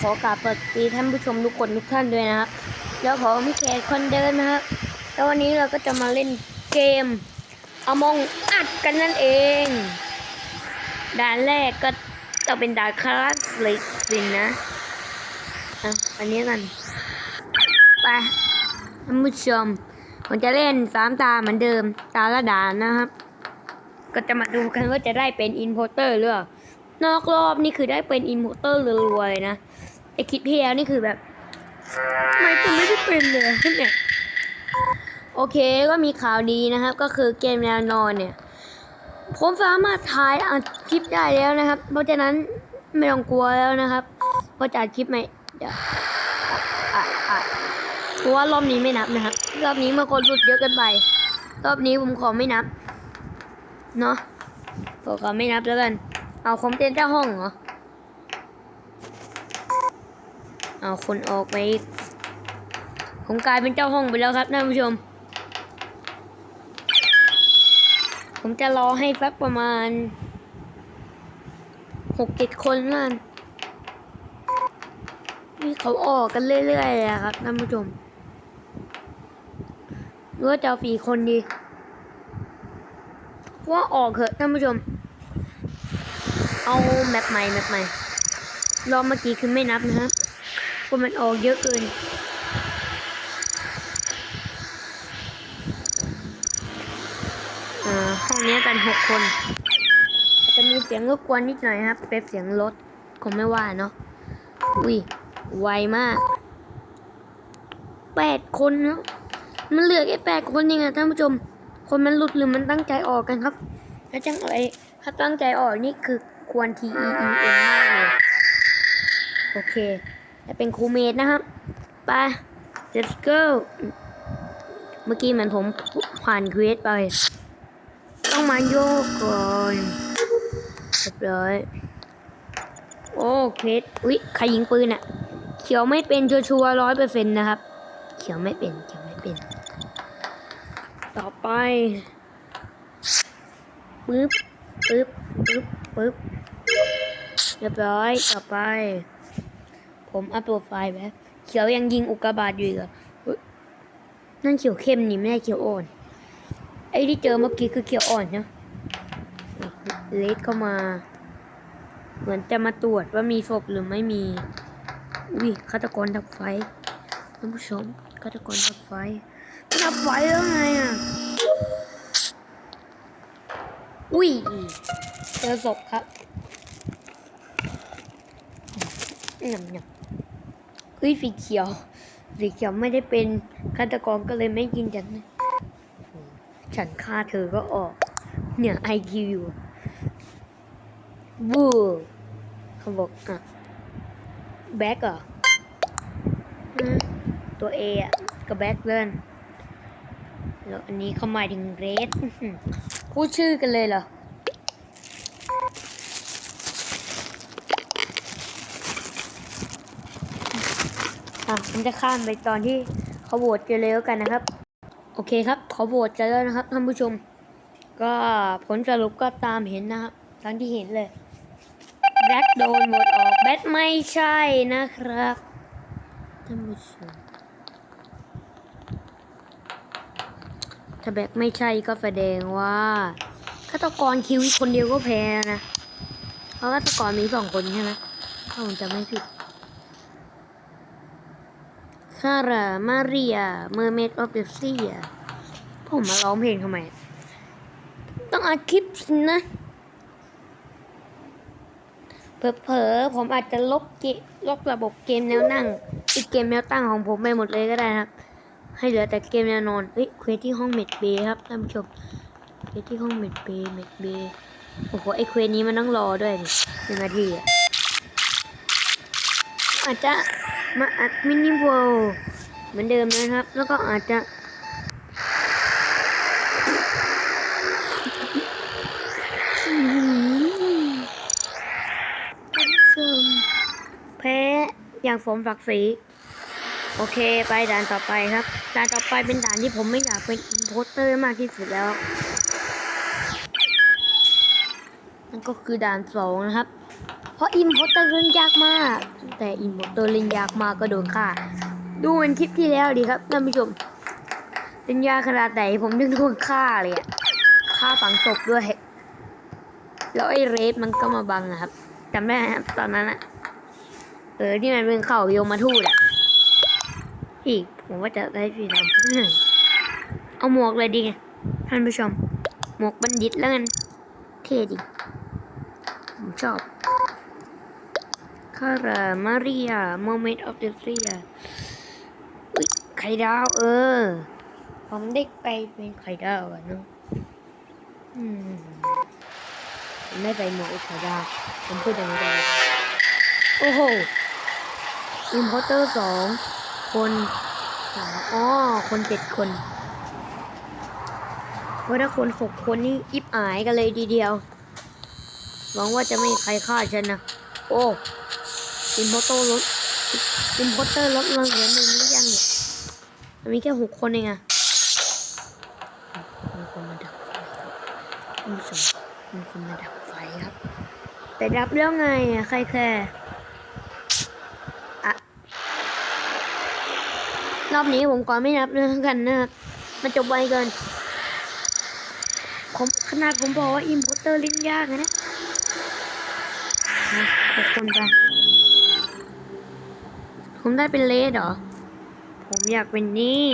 ขอกราบสวัสดีท่านผู้ชมทุกคนทุกท่านด้วยนะครับ แล้วผมแขกคนเดินนะครับ แล้ววันนี้เราก็จะมาเล่นเกมเอามองอัดกันนั่นเอง ด่านแรกก็จะเป็นด่านคลาสสิกสินนะอะอันนี้กันไปท่านผู้ชมผมจะเล่นสามตาเหมือนเดิม ตาละด่านนะครับ ก็จะมาดูกันว่าจะได้เป็นอินโพเตอร์หรือเปล่า นอกรอบนี่คือได้เป็นอินโพเตอร์รัวๆเลยนะไอคลิดที่แล้วนี่คือแบบทำไมผมไม่ได้เป็นเลยเนี่ยโอเคก็มีข่าวดีนะครับ ก็คือเกมแนวนอนเนี่ย ผมสามารถถ่ายอัดคลิปได้แล้วนะครับ เพราะฉะนั้นไม่ต้องกลัวแล้วนะครับเพราะจะอัดคลิปไหมเดี๋ยวอ่เพราะว่ารอบนี้ไม่นับนะครับรอบนี้มาคนหลุดเยอะเกินไป รอบนี้ผมขอไม่นับเนาะผมขอไม่นับแล้วกัน เอาคอมเต้นเจ้าห้องเหรอ เอาคนออกไป ผมกลายเป็นเจ้าห้องไปแล้วครับท่านผู้ชม ผมจะรอให้สักประมาณหกเจ็ดคนนั่นนี่เขาออกกันเรื่อยๆเลยครับท่านผู้ชมหรือว่าจะเอาสี่คนดีว่าออกเถอะท่านผู้ชม เอาแมปใหม่แมปใหม่รอบเมื่อกี้คือไม่นับนะครับเพราะมันออกเยอะเกินอ่าห้องนี้กันหกคนอาจจะมีเสียงรบกวนนิดหน่อยครับ เป็นเสียงรถคงไม่ว่าเนาะ อุ้ย ไวมากแปดคนเนาะมันเหลือแค่แปดคนเองอะท่านผู้ชม คนมันหลุดหรือมันตั้งใจออกกันครับถ้าจังอะไรถ้าตั้งใจออกนี่คือ ควร T E E N มากเลย โอเค จะเป็นครูเมดนะครับ ไป let's go เมื่อกี้เหมือนผมผ่านเควสไป ต้องมาโยกก่อนเรียบร้อย โอ้เควสอุ๊ยใครยิงปืนอะเขียวไม่เป็นชัวร์ร้อยเปอร์เซ็นต์นะครับ เขียวไม่เป็น เขียวไม่เป็น ต่อไปปึ๊บปึ๊บปึ๊บปึ๊บ รียบร้อยต่อไป ผมอัพโหลดไฟล์แบบเขียวยังยิงอุกกาบาตอยู่อีกเหรอนั่นเขียวเข้มนี่ไม่ใช่เขียวอ่อน ไอ้ที่เจอเมื่อกี้คือเขียวอ่อนนะเลสเข้ามา เหมือนจะมาตรวจว่ามีศพหรือไม่มี อุ้ยฆาตกรดับไฟท่านผู้ชมฆาตกรดับไฟดับไฟแล้วไงอะ อุ้ยเจอศพครับหยำหยำ เฮ้ยสีเขียว สีเขียวไม่ได้เป็นฆาตกรก็เลยไม่กินฉันฉันฆ่าเธอก็ออก เนี่ยไอคิวบูเขาบอกอะแบ็กเหรอตัวเออะกับแบ็กเล่นแล้วอันนี้เขาหมายถึงเรดพูดชื่อกันเลยเหรอ อะผมจะข้ามไปตอนที่เขาโหวตกันเลยแล้วกันนะครับ โอเคครับเขาโหวตกันแล้วนะครับท่านผู้ชม ก็ผลสรุปก็ตามเห็นนะครับทั้งที่เห็นเลยแบ็คโดนหมดออกแบทไม่ใช่นะครับท่านผู้ชมถ้าแบ็คไม่ใช่ก็แสดงว่าฆาตกรคิวอีกคนเดียวก็แพ้นะ เพราะฆาตกรมีสองคนใช่ไหมถ้าผมจะไม่ผิด คารามาเรีย เมอร์เมดออฟเดซีผมมาร้องเพลงทำไม ต้องอัดคลิปสินะ เผลอๆผมอาจจะลบเกลบระบบเกมแนวนั่ง อีกเกมแนวตั้งของผมไปหมดเลยก็ได้นะครับ ให้เหลือแต่เกมแนวนอน เฮ้ยเควสที่ห้องเมดเบย์ครับท่านผู้ชมเควสที่ห้องเมดเบย์เมดเบย์โอ้โห ไอเควสนี้มันต้องรอด้วยดิหนึ่งนาทีอะอาจจะ มาอัดมินิเวิลเหมือนเดิมนะครับ แล้วก็อาจจะ แพ้อย่างสมศักดิ์ศรีโอเคไปด่านต่อไปครับ ด่านต่อไปเป็นด่านที่ผมไม่อยากเป็นอินโพสเตอร์มากที่สุดแล้วนั่นก็คือด่านสองนะครับ เพราะอิมโพเตอร์เล่นยากมาก แต่อิมโพเตอร์เล่นยากมากก็โดนฆ่า ดูเป็นคลิปที่แล้วดีครับท่านผู้ชมเล่นยากขนาดไหนผมยังโดนฆ่าเลยอะฆ่าฝังศพด้วย แล้วไอ้เรฟมันก็มาบังอะครับจำได้ไหมครับตอนนั้นอะเออที่มันเป็นเข่าโยมมาทูดอะอีกผมว่าจะได้สีดำสักหน่อยเอาหมวกเลยดีท่านผู้ชม หมวกบัณฑิตแล้วกัน เท่ดี ผมชอบ คารามาริยาโมเมนต์ออฟเดอะเซียอุ้ยไข่ดาวเออ ผมได้ไปเป็นไข่ดาวอะเนาะอืมไม่ไปหมวกไข่ดาว ผมพูดอย่างนี้เลยโอ้โหอิมพอร์เตอร์สองคนอ๋อ คนเจ็ดคนเพราะถ้าคนหกคนนี่อิบอายกันเลยทีเดียว หวังว่าจะไม่มีใครฆ่าฉันนะ โอ้ อิมพอร์เตอร์ลดอิมพอร์เตอร์ลดลงเหลือหนึ่งหรือยังเนี่ยมันมีแค่หกคนเองอะมีคนมาดับไฟครับท่านผู้ชมมีคนมาดับไฟครับ แต่ดับแล้วไงอะใครแคร์อะรอบนี้ผมขอไม่นับเรื่องกันนะครับมันจบไวเกิน ผมขนาดผมบอกว่าอิมพอร์เตอร์เล่นยากนะนะหกคนไป ผมได้เป็นเลสเหรอ ผมอยากเป็นนี่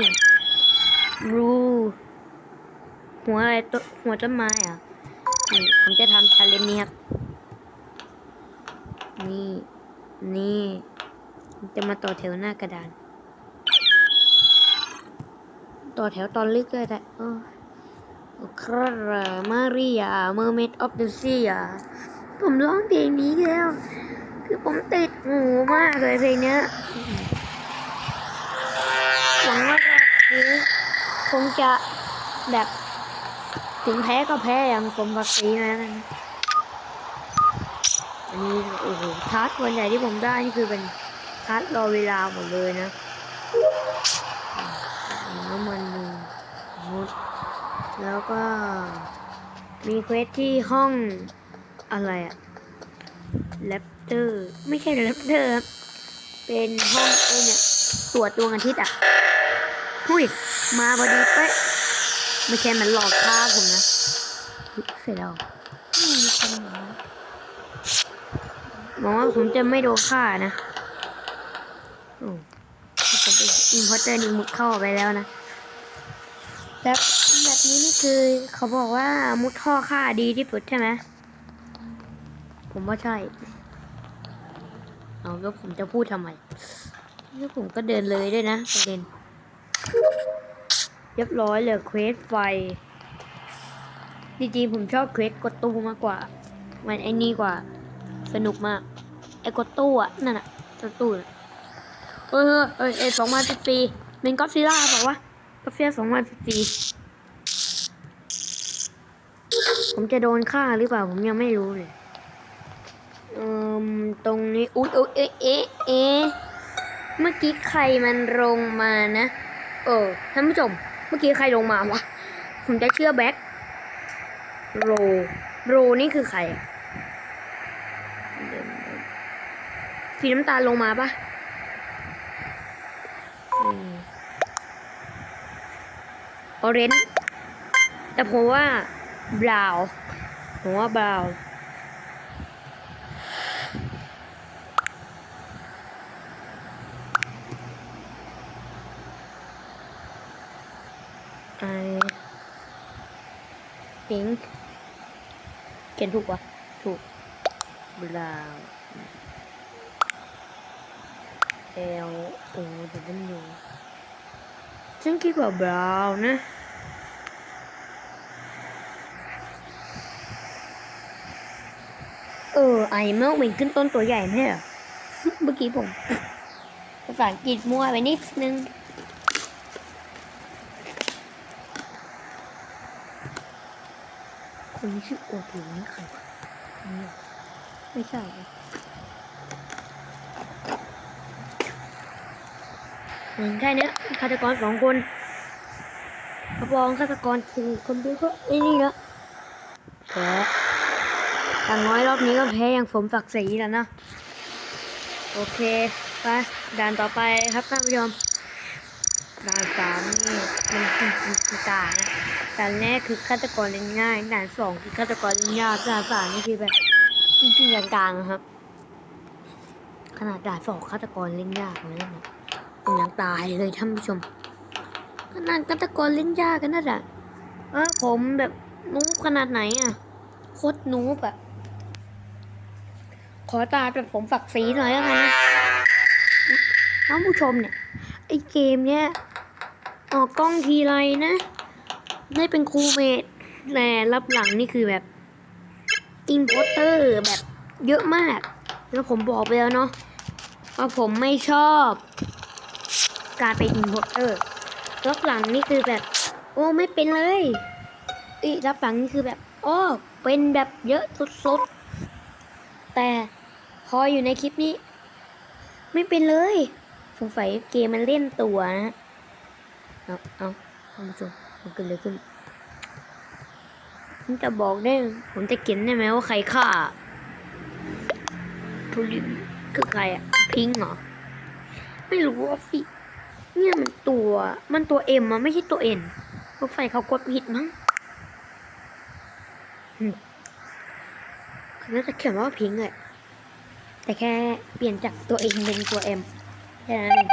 รูหัวอะไรต้นหัวต้นไม้อะนี่ผมจะทำชาเลนจ์นี้ครับ นี่ นี่ผมจะมาต่อแถวหน้ากระดาน ต่อแถวตอนลึกเลยแต่โอ้ยครารามาริยาเมอร์เมดออฟเดอะซียผมร้องเพลงนี้แล้ว คือผมติดหูมากเลยเพลงเนี้ยหวังว่าจะคือคงจะแบบถึงแพ้ก็แพ้อย่างสมบัตินะนะอันนี้โอ้โหทาร์ตส่วนใหญ่ที่ผมได้นี่คือเป็นทาร์ตรอเวลาหมดเลยนะน้ำมันมีมุดแล้วก็มีเควสที่ห้องอะไรอะแรป เตอร์ ไม่ใช่แรปเตอร์ครับเป็นห้องเอเนี่ยตรวจดวงอาทิตย์อะหุยมาพอดีเป๊ะไม่ใช่มันหลอกฆ่าผมนะเสร็จแล้วอืมมีคนมาบอกว่าผมจะไม่โดนฆ่านะโอ้ผมไปอินพอเตอร์นี่มุดเข้าไปแล้วนะแบบแบบนี้นี่คือเขาบอกว่ามุดท่อค่าดีที่สุดใช่ไหมผมว่าใช่ เอาแล้วผมจะพูดทำไมแล้วผมก็เดินเลยด้วยนะประเด็นเรียบร้อยเลือเควสไฟจริงๆผมชอบเควสกดตู้มากกว่า มันไอ้นี่กว่า สนุกมาก ไอ้กดตู้อะนั่นอะกดตู้น่ะเออเออเอสองพันสิบสี่เป็นก็ซิล่าบอกว่ากาแฟสองพันสิบสี่ผมจะโดนฆ่าหรือเปล่า ผมยังไม่รู้เลย เอ่มตรงนี้อุ๊ยอุ๊ยเอ๊ะเอ๊ะเอ๊ะเมื่อกี้ใครมันลงมานะ เออท่านผู้ชมเมื่อกี้ใครลงมาวะผมจะเชื่อแบ็คโรโรนี่คือใครสีน้ำตาลลงมาปะออเรนจ์แต่ผมว่าบราวผมว่าบราวน์ไอ พิงค์เขียนถูกวะถูกบราวน์ L O W ฉันคิดว่าบราวน์นะเออไอเมลมันขึ้นต้นตัวใหญ่ไหมเหรอเมื่อกี้ผมภาษาอังกฤษมั่วไปนิดนึง คนชื่อโอผิวนี่ใครวะนี่ไม่ใช่เหรอนแค่เนี้ยฆาตกรสองคนรับรองฆาตกรคือคนเดียวก็ไอ้นี่นะแพ้แพ้อย่างน้อยรอบนี้ก็แพ้อย่างสมศักดิ์ศรีแล้วนะ โอเค ไป ด่านต่อไปครับท่านผู้ชม ด่านสามนี่มันคือคือกานะด่านแรกคือฆาตกรเล่นง่ายด่านสองคือฆาตกรเล่นยากด่านสามนี่คือแบบจริงๆกลางๆนะครับ ขนาดด่านสองฆาตกรเล่นยากเลยนะผมยังตายเลยท่านผู้ชมขนาดฆาตกรเล่นยากกันนั่นแหละเออผมแบบนูบขนาดไหนอะโคตรนูบอะขอตาแบบผมฝักสีหน่อยแล้วกันนะท่านผู้ชมเนี่ยไอเกมเนี้ย ออกกล้องทีไรนะ ได้เป็นครูเมดแต่รับหลังนี่คือแบบอินโพเตอร์แบบเยอะมาก แล้วผมบอกไปแล้วเนาะว่าผมไม่ชอบ การเป็นอินโพเตอร์รับหลังนี่คือแบบ โอ้ไม่เป็นเลยอีรับหลังนี่คือแบบโอ้เป็นแบบเยอะสุดๆ แต่พออยู่ในคลิปนี้ ไม่เป็นเลย สงสัยเกมมันเล่นตัวนะ เอาเอาท่านผู้ชมมันเกิดอะไรขึ้นผมจะบอกได้ ผมจะเขียนได้ไหมว่าใครฆ่าทุลินคือใครอะพิงเหรอ ไม่รู้ว่าฟิเนี่ยมันตัวมันตัวเอ็มอะไม่ใช่ตัวเอ็นรถไฟเขากดผิดมั้งเขาน่าจะเขียนว่าพิงเลยแต่แค่เปลี่ยนจากตัวเอ็นเป็นตัวเอ็มแค่นั้นเอง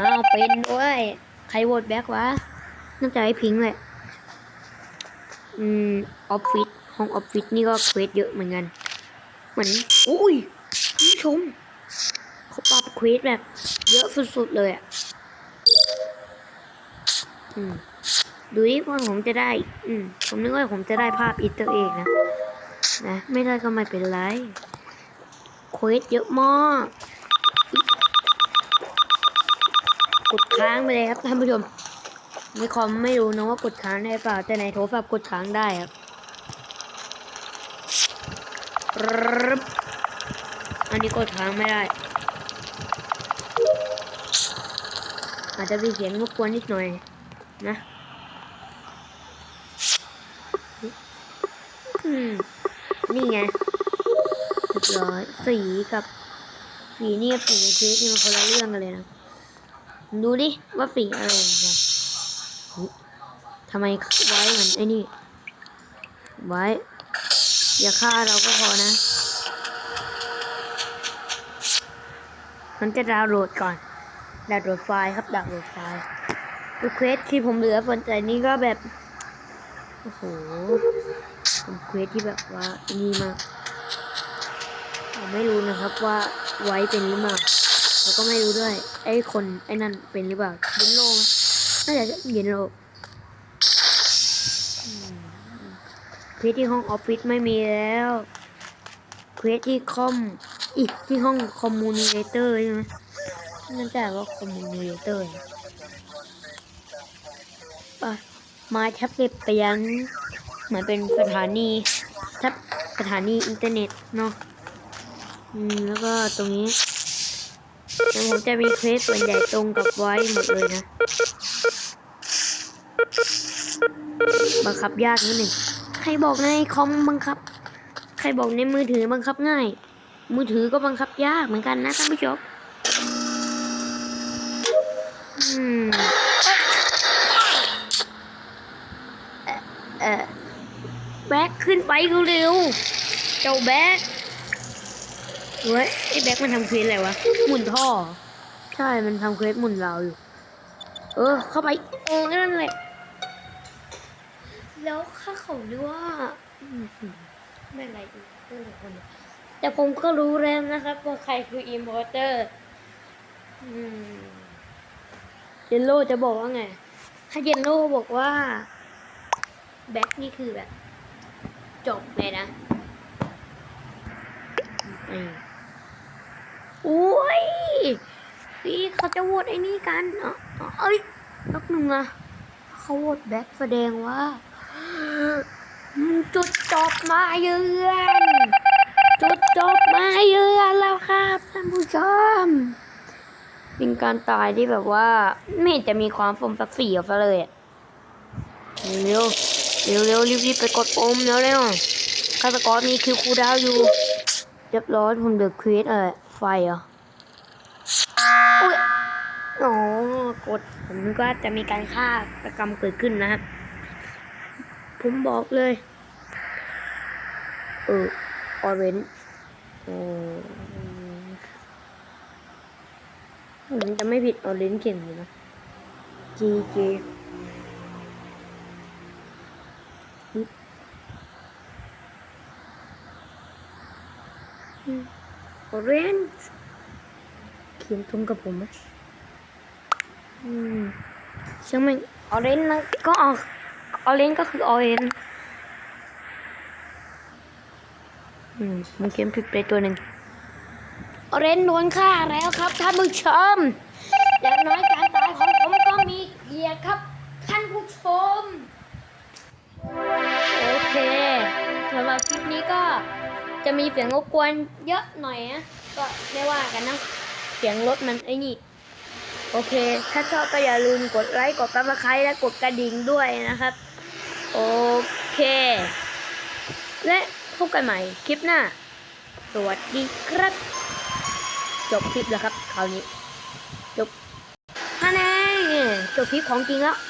อ้าวเป็นด้วย ใครโหวตแบ็กวะน่าจะให้พิงค์แหละ อืมออฟฟิศห้องออฟฟิศนี่ก็เควสเยอะเหมือนกัน เหมือนอุ้ยนผู้ชมเขาปรับเควสแบบ เยอะสุดๆเลยอะอืมดูดิว่าผมจะได้ อืมผมนึกว่าผมจะได้ภาพอินเตอร์เอกนะ นะ ไม่ได้ก็ไม่เป็นไร เควสเยอะมาก กดค้างไปเลยครับท่านผู้ชมในคอมไม่รู้นะว่ากดค้างได้เปล่าแต่ในโทรศัพท์กดค้างได้ครับรบอันนี้กดค้างไม่ได้ อาจจะมีเสียงรบกวนนิดหน่อยนะนี่ไงเรียบร้อยสีกับสีนี่กับสีในคลิปนี่มันคนละเรื่องกันเลยนะ ดูดิว่าสีอะไรกันทำไมไว้เหมือนไอ้นี่ ไว้ อย่าฆ่าเราก็พอนะ มันจะดาวน์โหลดก่อน ดาวน์โหลดไฟล์ครับ ดาวน์โหลดไฟล์ดูเควสที่ผมเหลือสนใจนี่ก็แบบ โอ้โหเป็นเควสที่แบบว่านี่มาผมไม่รู้นะครับว่าไว้เป็นหรือเปล่า แล้วก็ไม่รู้ด้วย ไอ้คนไอ้นั่นเป็นหรือเปล่าเยนโลน่าจะเยนโลเควสที่ห้องออฟฟิศไม่มีแล้วเควสที่คอมอีกที่ห้องคอมมูนิเคเตอร์ใช่ไหมนั่นแต่ว่าคอมมูนิเคเตอร์ไปมาแท็บเล็ตไปยังเหมือนเป็นสถานีแท็บสถานีอินเทอร์เน็ตเนาะอืมแล้วก็ตรงนี้ แล้วผมจะมีเควสส่วนใหญ่ตรงกับไว้หมดเลยนะ บังคับยากนิดหนึ่งใครบอกในคอมบังคับ ใครบอกในมือถือบังคับง่าย มือถือก็บังคับยากเหมือนกันนะท่านผู้ชมอืมเอ่อเอ่อแบ็คขึ้นไปเร็วๆเจ้าแบ็ค เฮ้ยไอ้แบ็คมันทำเควสอะไรวะหมุนท่อ ใช่มันทำเควสหมุนเราอยู่ เออ เข้าไปเออนั่นแหละแล้วข้าเขาเรียกว่าอืมไม่อะไรอีกไม่อะไรคนเดียวแต่ผมก็รู้แล้วนะครับว่าใครคืออิมพอร์เตอร์เยนโลจะบอกว่าไง ถ้าเยนโลบอกว่า แบ็คนี่คือแบบ จบเลยนะ อืมโอ้ยพี่เขาจะโหวตไอ้นี่กันเอ้ยแป๊บหนึ่งอะเขาโหวตแบ็คแสดงว่าจุดจบมาเยือนจุดจบมาเยือนแล้วครับท่านผู้ชมเป็นการตายที่แบบว่า ไม่จะมีความสมศักดิ์ศรีเอาซะเลยเร็วเร็วเร็วรีบๆไปกดปุ่มเร็วเร็วฆาตกรมีคิวคูดาวอยู่เรียบร้อยผมเดือดควีสอะไร ไฟเหรออุ้ยอ๋อกด ผมนึกว่าจะมีการฆ่าตกรรมเกิดขึ้นนะครับผมบอกเลย เออออเรนโอ้มันจะไม่ผิดออเรนเก่งอยู่นะจีเจ ออเรนเขียนตรงกับผมไหมอืมเชื่อไหมออเรนนะก็ออกออเรนก็คือออเรนอืมมันเขียนผิดไปตัวหนึ่งออเรนโดนฆ่าแล้วครับท่านผู้ชมอย่างน้อยการตายของผมก็มีเกียรติครับ จะมีเสียงรบกวนเยอะหน่อยนะก็ไม่ว่ากันนะเสียงรถมันไอ้นี่โอเค ถ้าชอบก็อย่าลืมกดไลค์กดซับสไครต์และกดกระดิ่งด้วยนะครับ โอเค และพบกันใหม่คลิปหน้า สวัสดีครับ จบคลิปแล้วครับ คราวนี้ จบฮะแน่จบคลิปของจริงแล้ว